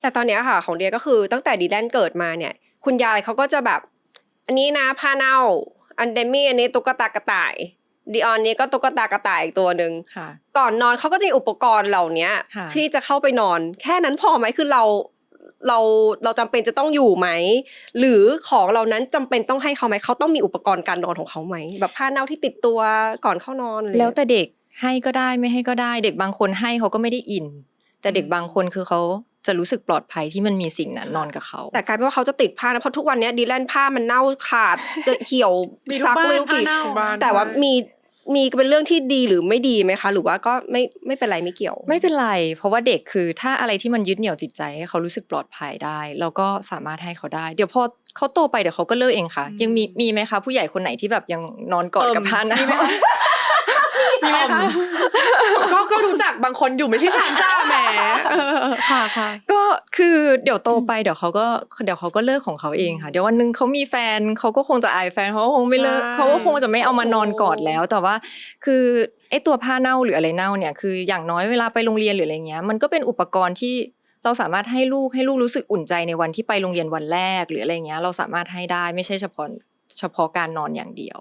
แต่ตอนเนี้ยค่ะ ของเดียก็คือตั้งแต่ดีแลนเกิดมาเนี่ย คุณยายเขาก็จะแบบ อันนี้นะผ้าเน่า อันเดมี่อันนี้ตุ๊กตากระต่ายดีออนนี้ก็ตุ๊กตากระต่ายอีกตัวหนึ่งค่ะก่อนนอนเขาก็จะมีอุปกรณ์เหล่าเนี้ยค่ะที่จะเข้าไปนอน แค่นั้นพอไหมคือเราเราเราจำเป็นจะต้องอยู่ไหม หรือของเหล่านั้นจำเป็นต้องให้เขาไหมเขาต้องมีอุปกรณ์การนอนของเขาไหมแบบผ้าเน่าที่ติดตัวก่อนเข้านอนอะไรแล้วแต่เด็กให้ก็ได้ไม่ให้ก็ได้ เด็กบางคนให้เขาก็ไม่ได้อิน แต่เด็กบางคนคือเขา จะรู้สึกปลอดภัยที่มันมีสิ่งนั้นนอนกับเขา แต่กลายเป็นว่าเขาจะติดผ้านะเพราะทุกวันเนี้ยดีแลนผ้ามันเน่าขาดจะเหี่ยวมีทุกซักบ้านไม่รู้กี่ผ้าเน่าบ้านแต่ว่าใช่มีมีเป็นเรื่องที่ดีหรือไม่ดีไหมคะ หรือว่าก็ไม่ไม่เป็นไรไม่เกี่ยว ไม่เป็นไร เพราะว่าเด็กคือถ้าอะไรที่มันยึดเหนี่ยวจิตใจให้เขารู้สึกปลอดภัยได้ เราก็สามารถให้เขาได้ เดี๋ยวพอเขาโตไปเดี๋ยวเขาก็เลิกเองค่ะอืมยังมีมีไหมคะผู้ใหญ่คนไหนที่แบบยังนอนกอดกับเอิ่มพานะมีไหมคะ มีไหมคะ ก็ก็รู้จักบางคนอยู่ไม่ใช่ฉันจ้าแหมเออค่ะค่ะก็คือเดี๋ยวโตไปเดี๋ยวเขาก็เดี๋ยวเขาก็เลิกของเขาเองค่ะเดี๋ยววันหนึงเขามีแฟนเขาก็คงจะอายแฟนเขาก็คงไม่เลิกใช่เขาก็คงจะไม่เอามานอนกอดแล้ว แต่ว่าคือไอ้ตัวผ้าเน่าหรืออะไรเน่าเนี่ยคืออย่างน้อยเวลาไปโรงเรียนหรืออะไรเงี้ยมันก็เป็นอุปกรณ์ที่เราสามารถให้ลูกให้ลูกรู้สึกอุ่นใจในวันที่ไปโรงเรียนวันแรก หรืออะไรเงี้ยเราสามารถให้ได้ไม่ใช่เฉพาะเฉพาะการนอนอย่างเดียว